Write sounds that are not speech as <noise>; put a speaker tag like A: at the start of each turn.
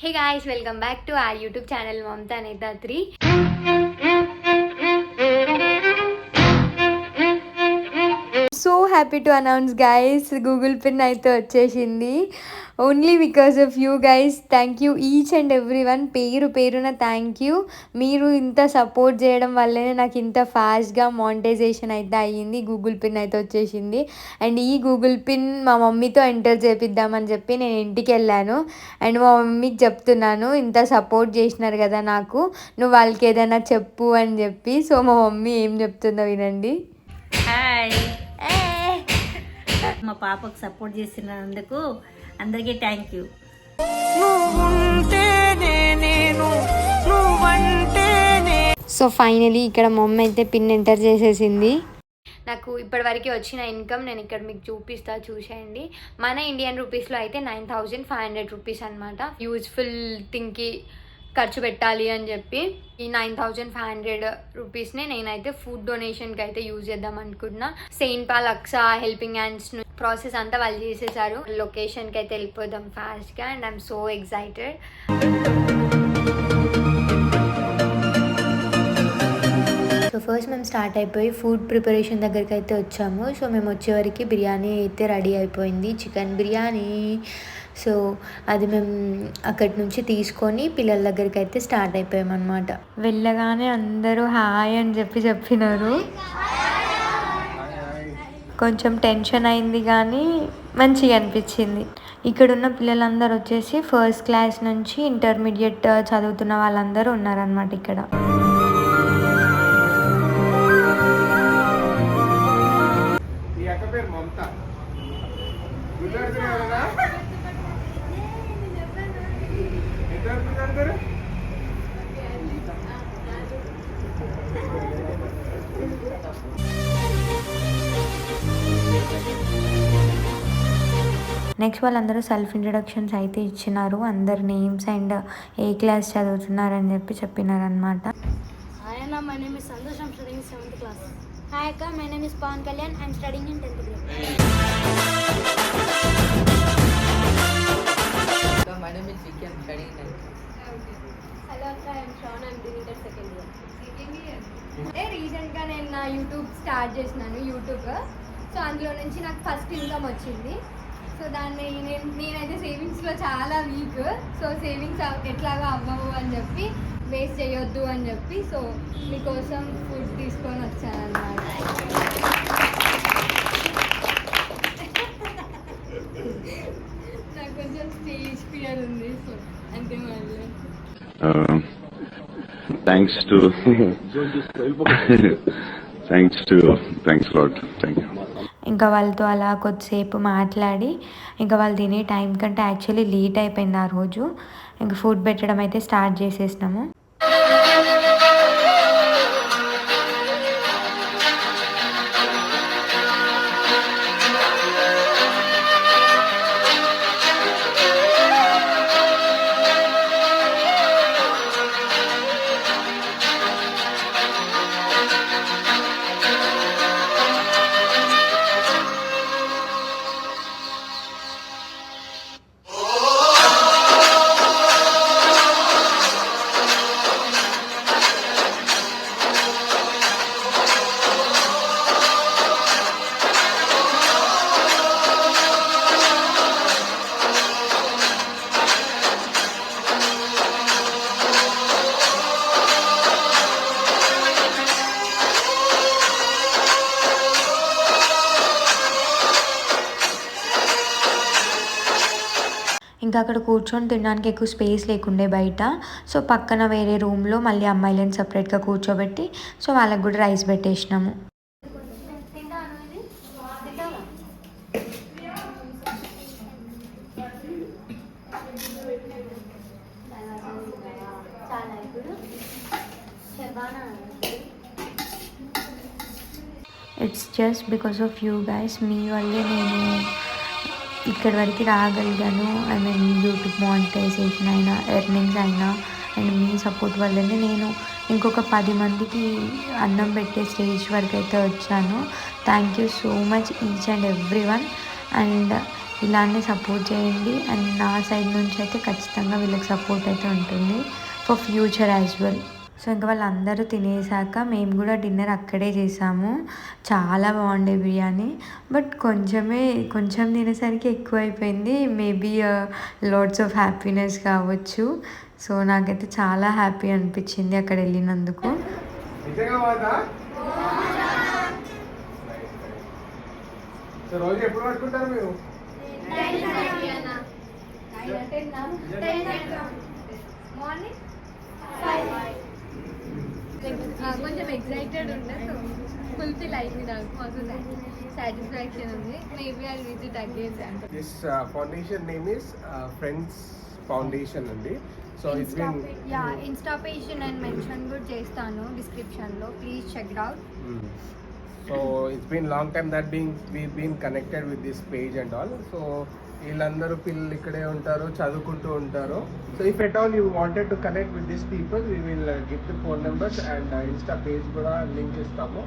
A: Hey guys, welcome back to our YouTube channel Mamta Anita 3. Happy to announce guys Google pin అయితే వచ్చేసింది. Only because of you guys thank you each and every one పేరు పేరున thank you మీరు ఇంత support చేయడం వల్లనే నాకు ఇంత ఫాస్ట్గా మానిటైజేషన్ అయితే అయ్యింది. గూగుల్ పిన్ అయితే వచ్చేసింది. అండ్ ఈ గూగుల్ పిన్ మా మమ్మీతో ఎంటర్ చేపిద్దామని చెప్పి నేను ఇంటికి వెళ్ళాను. అండ్ మా మమ్మీకి చెప్తున్నాను ఇంత సపోర్ట్ చేసినారు కదా నాకు. నువ్వు వాళ్ళకి ఏదైనా చెప్పు అని చెప్పి. సో మా మమ్మీ ఏం చెప్తుందో వినండి.
B: హాయ్ మా పాపకు సపోర్ట్ చేసినందుకు అందరికీ థ్యాంక్ యూ
A: సో ఫైనలీ ఇక్కడ మా మమ్మీ అయితే పిన్ ఎంటర్ చేసేసింది. నాకు ఇప్పటివరకు వచ్చిన ఇన్కమ్ నేను ఇక్కడ మీకు చూపిస్తా చూసేయండి. మన ఇండియన్ రూపీస్లో అయితే nine thousand five hundred rupees అనమాట యూజ్ఫుల్ థింగ్కి ఖర్చు పెట్టాలి అని చెప్పి ఈ నైన్ థౌజండ్ ఫైవ్ హండ్రెడ్ రూపీస్ని నేనైతే ఫుడ్ డొనేషన్కి అయితే యూజ్ చేద్దాం అనుకుంటున్నా. సెయింట్ పాల్ అక్సా హెల్పింగ్ హ్యాండ్స్ ప్రాసెస్ అంతా వాళ్ళు చేసేసారు. లొకేషన్కి అయితే వెళ్ళిపోదాం ఫాస్ట్గా and I'm so excited. So first మేము స్టార్ట్ అయిపోయి ఫుడ్ ప్రిపరేషన్ దగ్గరికి అయితే వచ్చాము. సో మేము వచ్చేవరకు బిర్యానీ అయితే రెడీ అయిపోయింది. చికెన్ బిర్యానీ. సో అది మేము అక్కడి నుంచి తీసుకొని పిల్లల దగ్గరికి అయితే స్టార్ట్ అయిపోయాం అనమాట వెళ్ళగానే అందరూ హాయ్ అని చెప్పి చెప్పినారు. కొంచెం టెన్షన్ అయింది కానీ మంచిగా అనిపించింది. ఇక్కడున్న పిల్లలందరూ వచ్చేసి ఫస్ట్ క్లాస్ నుంచి ఇంటర్మీడియట్ చదువుతున్న వాళ్ళందరూ ఉన్నారనమాట ఇక్కడ.
C: పేరు మమత.
A: నెక్స్ట్ వాళ్ళందరూ సెల్ఫ్ ఇంట్రడక్షన్స్ అయితే ఇచ్చినారు. అందరు నేమ్స్ అండ్ ఏ క్లాస్
D: చదువుతున్నారు అని చెప్పి చెప్పినారు అనమాట Hi, my name is Pawan Kalyan. I'm studying in Hello Akka, I'm
A: అంటే రీసెంట్గా నేను నా యూట్యూబ్ స్టార్ట్ చేసినాను యూట్యూబ్ సో అందులో నుంచి నాకు ఫస్ట్ ఇన్కమ్ వచ్చింది. సో దాన్ని నేను నేనైతే సేవింగ్స్లో చాలా వీక్ సో సేవింగ్స్ ఎట్లాగా అవ్వవు అని చెప్పి వేస్ట్ చేయొద్దు అని చెప్పి సో మీకోసం ఫుడ్ తీసుకొని వచ్చాను అన్నమాట <laughs> నాకు కొంచెం స్టేజ్ ఫియర్ ఉంది సో అంతే మళ్ళీ
E: thanks to thanks to thanks lot thank you
A: ఇంకా వాళ్ళతో అలా కొద్దిసేపు మాట్లాడి ఇంకా వాళ్ళు తినే టైం కంటే యాక్చువల్లీ లేట్ అయిపోయింది ఆ రోజు. ఇంకా ఫుడ్ పెట్టడం అయితే స్టార్ట్ చేసేసినాము. ఇంకా అక్కడ కూర్చొని తినడానికి ఎక్కువ స్పేస్ లేకుండే బయట. సో పక్కన వేరే రూమ్లో మళ్ళీ అమ్మాయిలను సపరేట్గా కూర్చోబెట్టి సో వాళ్ళకి కూడా rice పెట్టేసినాము. It's just because of you guys మీ వల్లే నేను ఇక్కడి వరకు రాగలిగాను. ఐ మీన్ యూట్యూబ్ మానిటైజేషన్ అయినా ఎర్నింగ్స్ అయినా అండ్ మీ సపోర్ట్ వల్లనే నేను ఇంకొక పది మందికి అన్నం పెట్టే స్టేజ్ వరకు అయితే వచ్చాను. Thank you so much each and every one and ఇలానే సపోర్ట్ చేయండి. అండ్ నా సైడ్ నుంచి అయితే ఖచ్చితంగా వీళ్ళకి సపోర్ట్ అయితే ఉంటుంది. For future as well so ఇంకా వాళ్ళందరూ తినేసాక మేము కూడా డిన్నర్ అక్కడే చేసాము. చాలా బాగుండే బిర్యానీ. బట్ కొంచెమే కొంచెం తినేసరికి ఎక్కువ అయిపోయింది మేబీ లాట్స్ ఆఫ్ హ్యాపీనెస్ కావచ్చు. సో నాకైతే చాలా హ్యాపీ అనిపించింది అక్కడ వెళ్ళినందుకు.
C: నిజంగా వాదా సో రోజు ఎప్పుడు పట్టుకుంటారు మీరు
F: కొంచెం సో ఫుల్ఫిల్ అయింది నాకు సాటిస్ఫాక్షన్ ఉంది. Maybe I visit again
C: this foundation name is friends foundation అండి. So it's
F: ya insta page నేను మెన్షన్ కూడా చేస్తాను డిస్క్రిప్షన్లో please check out
C: so it's been long time that being we been connected with this page and all so వీళ్ళందరూ పిల్లలు ఇక్కడే ఉంటారు చదువుకుంటూ ఉంటారు. So if at all you wanted to connect with this people we will gift phone numbers and insta page కూడా link ఇస్తాము.